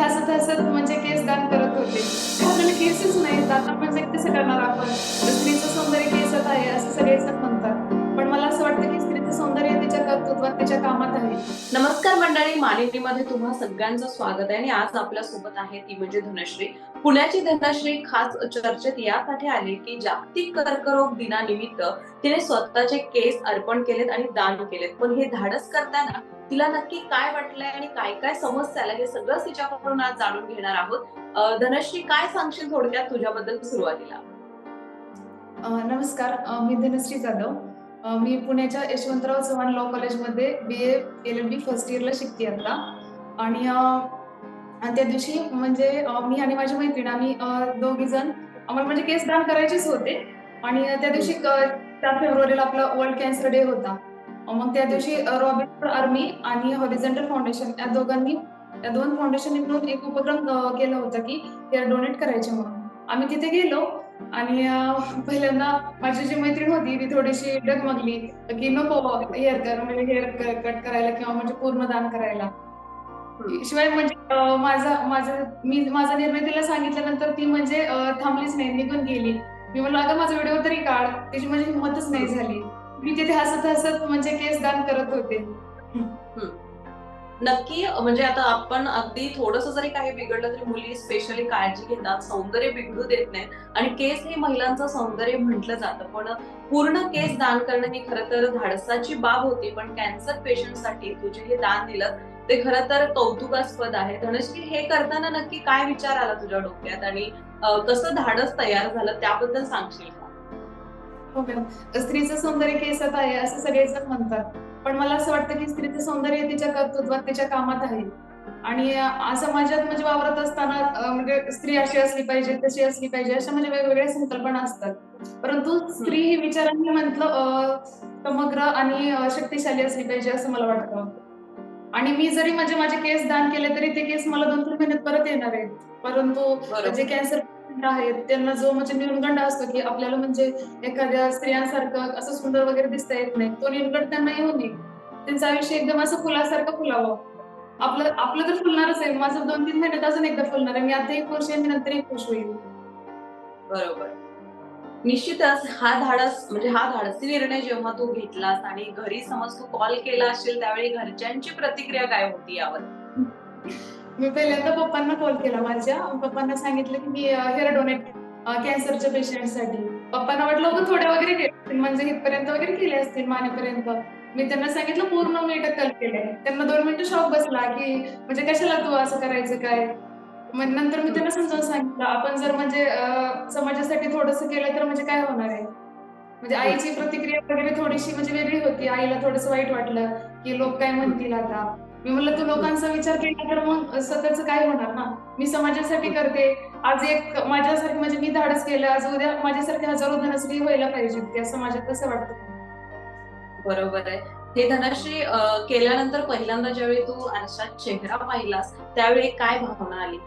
हसत हसत म्हणजे केस दान करत होते. आपल्याला केसच नाही दाता म्हणजे कसं करणार आपण. स्त्रीचं सौंदर्य केसत आहे असं सगळेच म्हणतात. पण मला असं वाटतं की तिच्या कामात आहे. नमस्कार मंडळी मालिनीमध्ये तुम्हा सगळ्यांचं स्वागत आहे आणि आज आपल्यासोबत आहे ती म्हणजे धनश्री. पुण्याची धनश्री खास चर्चेत यासाठी आली की जागतिक कर्करोग दिनानिमित्त तिने स्वतःचे केस अर्पण केलेत आणि दान केलेत. पण हे धाडस करताना तिला नक्की काय वाटलंय आणि काय काय समस्या आल्या हे सगळं तिच्याकडून आज जाणून घेणार आहोत. धनश्री काय सांगशील थोडक्यात तुझ्याबद्दल सुरुवातीला? नमस्कार. मी धनश्री जाधव. मी पुण्याच्या यशवंतराव चव्हाण लॉ कॉलेजमध्ये B A L L B first इयरला शिकते आता. आणि त्या दिवशी म्हणजे मी आणि माझी मैत्रीण आम्ही दोघी जण आम्हाला म्हणजे केस दान करायचेच होते. आणि त्या दिवशी चार फेब्रुवारीला आपला वर्ल्ड कॅन्सर डे होता. मग त्या दिवशी रॉबिन आर्मी आणि हॉरिझेंटल फाउंडेशन या दोघांनी या दोन फाउंडेशन मिळून एक उपक्रम केला होता की हेअर डोनेट करायचे म्हणून. आम्ही तिथे गेलो. आणि पहिल्यांदा माझी जी मैत्रीण होती ती थोडीशी डगमगली. की नको हेअर कर म्हणजे हेअर कट करायला किंवा म्हणजे पूर्ण दान करायला. शिवाय म्हणजे माझा माझा मी माझा निर्णय तिला सांगितल्यानंतर ती म्हणजे थांबलीच नाही. निघून गेली. मी म्हणलं अगं माझा व्हिडिओ तरी काढ. त्याची माझी हिंमतच नाही झाली. मी तिथे हसत हसत म्हणजे केस दान करत होते. नक्की म्हणजे आता आपण अगदी थोडस जरी काही बिघडलं तरी मुली स्पेशली काळजी घेतात सौंदर्य बिघडू देत नाहीत. आणि केस हे महिलांचं सौंदर्य म्हटलं जातं. पण पूर्ण केस दान करणं ही खरं तर धाडसाची बाब होती. पण कॅन्सर पेशंटसाठी तुझे हे दान दिलं ते खरं तर कौतुकास्पद आहे. धनश्री हे करताना नक्की काय विचार आला तुझ्या डोक्यात? आणि कसं धाडस तयार झालं त्याबद्दल सांगशील का? हो, हो. मॅडम स्त्रीचं सौंदर्य केसात आहे असं सगळेजण म्हणतात. पण मला असं वाटतं की स्त्रीचं सौंदर्य तिच्या कर्तृत्वात तिच्या कामात आहे. आणि समाजात म्हणजे वावरत असताना म्हणजे स्त्री अशी असली पाहिजे तशी असली पाहिजे अशा म्हणजे वेगवेगळ्या संकल्पना असतात. परंतु स्त्री ही विचारांनी म्हटलं समग्र आणि शक्तिशाली असली पाहिजे असं मला वाटतं. आणि मी जरी म्हणजे माझे केस दान केले तरी ते केस मला दोन तीन महिन्यात परत येणार आहेत. परंतु जे कॅन्सर आहेत. त्यांना जो म्हणजे न्यूनगंड असतो की आपल्याला म्हणजे एखाद्या स्त्रियांसारखं असं सुंदर वगैरे दिसता येत नाही. तो न्यूनगंड त्यांना येऊ नये. त्यांचं आयुष्य एकदम असं फुलासारखं फुलावं. आपलं आपलं तर फुलणारच आहे. माझं दोन तीन महिन्यात अजून एकदा फुलणार आहे. मी आताही खुश आहे मी नंतरही खुश होईल. बरोबर. निश्चितच हा धाडस म्हणजे हा धाडसी निर्णय जेव्हा तू घेतलास आणि घरी समज तू कॉल केला असेल त्यावेळी घरच्यांची प्रतिक्रिया काय होती यावर? मी पहिल्यांदा पप्पांना कॉल केला माझ्या. पप्पांना सांगितलं की मी हेअर डोनेट कॅन्सरच्या पेशंटसाठी पप्पांना वाटलं होतं थोड्या वगैरे केले असतील, म्हणजे इथपर्यंत वगैरे केले असतील मानेपर्यंत. मी त्यांना सांगितलं पूर्ण मी टक्कल केलंय. त्यांना दोन मिनिटं शॉक बसला की म्हणजे कशाला तू असं करायचं काय? मग नंतर मी त्यांना समजावून सांगितलं आपण जर म्हणजे समाजासाठी थोडस केलं तर म्हणजे काय होणार आहे? म्हणजे आईची प्रतिक्रिया वगैरे थोडीशी म्हणजे वेगळी होती. आईला थोडस वाईट वाटलं की लोक काय म्हणतील आता. मी म्हणलं तू लोकांचा विचार केला तर मग स्वतःच काय होणार ना? मी समाजासाठी करते. आज एक माझ्यासारखी म्हणजे मी धाडस केलं आज उद्या माझ्यासारखे हजारो धनश्री व्हायला पाहिजे त्या समाजात कसं वाटतं? बरोबर आहे. हे धनश्री केल्यानंतर पहिल्यांदा ज्यावेळी तू आरशात चेहरा पाहिलास त्यावेळी काय भावना आली?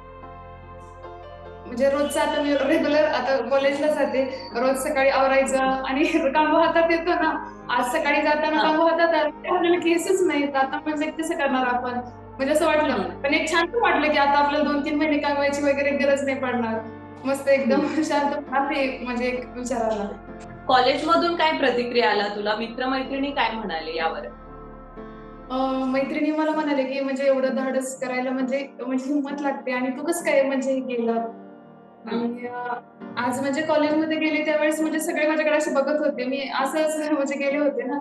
म्हणजे रोजचं आता मी रेग्युलर आता कॉलेजला जाते रोज सकाळी आवरायचं आणि कांबो हातात येतो ना. आज सकाळी जाताना. कांबो हातात आपल्याला केसच नाहीत. आता म्हणजे कसं करणार आपण. म्हणजे असं वाटलं. पण एक छान वाटलं की आता आपल्याला दोन तीन महिने कामायची वगैरे गरज नाही पडणार. मस्त एकदम शांत म्हणजे एक विचार आला कॉलेजमधून काय प्रतिक्रिया आला तुला? मित्रमैत्रिणी काय म्हणाले यावर? मैत्रिणी मला म्हणाले की म्हणजे एवढं धाडस करायला म्हणजे म्हणजे हिंमत लागते. आणि तू कसं काय म्हणजे हे केलं? आणि आज म्हणजे कॉलेजमध्ये गेले त्यावेळेस म्हणजे सगळे माझ्याकडे असे बघत होते. मी असंच म्हणजे गेले होते ना.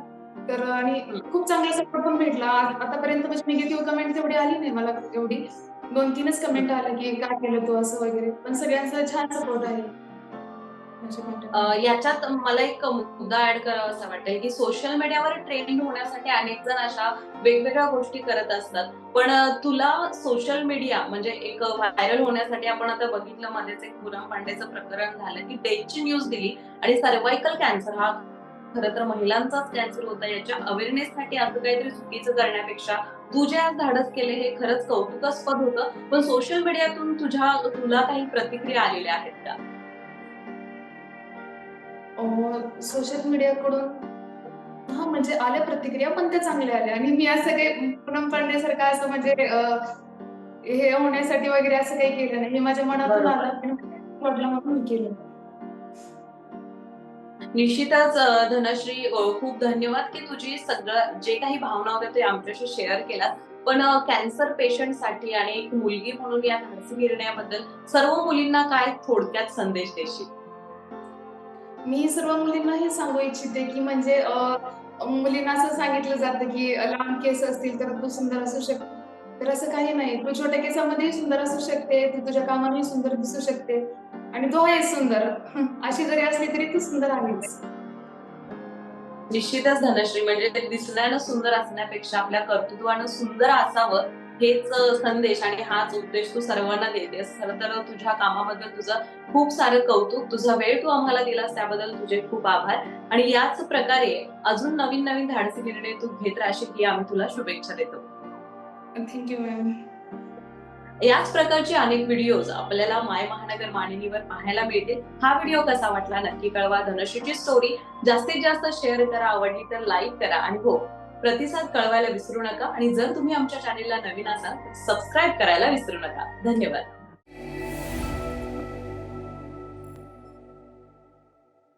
तर आणि खूप चांगला सपोर्ट पण भेटला. आतापर्यंत म्हणजे निगेटिव्ह कमेंट तेवढी आली नाही मला एवढी. दोन तीनच कमेंट आल्या की काय केलं तू? असं वगैरे. पण सगळ्यांचा छान सपोर्ट आहे. म्हणजे याच्यात मला एक मुद्दा ऍड करावा असं वाटतंय की सोशल मीडियावर ट्रेंड होण्यासाठी अनेक जण अशा वेगवेगळ्या गोष्टी करत असतात. पण तुला सोशल मीडिया म्हणजे एक व्हायरल होण्यासाठी आपण आता बघितलं मध्येच एक पूनम पांडेचं प्रकरण झालं की डेथची न्यूज दिली आणि सर्वायकल कॅन्सर हा खरं तर महिलांचाच कॅन्सर होता. याच्या अवेअरनेससाठी असं काहीतरी चुकीचं करण्यापेक्षा तू जे आज धाडस केले हे खरंच कौतुकास्पद होतं. पण सोशल मीडियातून तुझ्या तुला काही प्रतिक्रिया आलेल्या आहेत का? सोशल मीडियाकडून हा म्हणजे आल्या प्रतिक्रिया पण त्या चांगल्या आल्या. आणि मी असं काही पूनम पांडेसारखं असं म्हणजे हे होण्यासाठी वगैरे असं काही केलं नाही. हे माझ्या मनातून. आलं वाटलं म्हणून मी केलं. निश्चितच धनश्री खूप धन्यवाद की तुझी सगळं जे काही भावना होत्या ते आमच्याशी शेअर केलात. पण कॅन्सर पेशंटसाठी आणि एक मुलगी म्हणून या धाडसी निर्णयाबद्दल सर्व मुलींना काय थोडक्यात संदेश देशील? मी सर्व मुलींना हे सांगू इच्छिते की म्हणजे मुलींना असं सांगितलं जातं की लांब केस असतील तर तू सुंदर असू शकते तर असं काही नाही. तू छोट्या केसामध्येही सुंदर असू शकते तू तुझ्या कामानेही सुंदर दिसू शकते आणि तू आहे सुंदर. अशी जरी असली तरी तू सुंदर आहेस. निश्चितच धनश्री म्हणजे दिसण्यानं सुंदर असण्यापेक्षा आपल्या कर्तृत्वानं सुंदर असावं हेच संदेश आणि हाच उद्देश तू सर्वांना देतेस खरं तर तुझ्या कामाबद्दल तुझं खूप सारं कौतुक तुझा वेळ तू आम्हाला दिलास त्याबद्दल तुझे खूप आभार. आणि याच प्रकारे अजून नवीन नवीन धाडसी निर्णय तू घेत राहशील ही आम्ही तुला शुभेच्छा देतो. थँक्यू मॅम याच प्रकारचे अनेक व्हिडिओज आपल्याला माय महानगर मानिनीवर पाहायला मिळतील. हा व्हिडिओ कसा वाटला नक्की कळवा. धनश्रीची स्टोरी जास्तीत जास्त शेअर करा आवडली तर लाईक करा. आणि हो प्रतिसाद कळवायला विसरू नका. आणि जर तुम्ही आमच्या चॅनेलला नवीन असाल तर सबस्क्राईब करायला विसरू नका. धन्यवाद.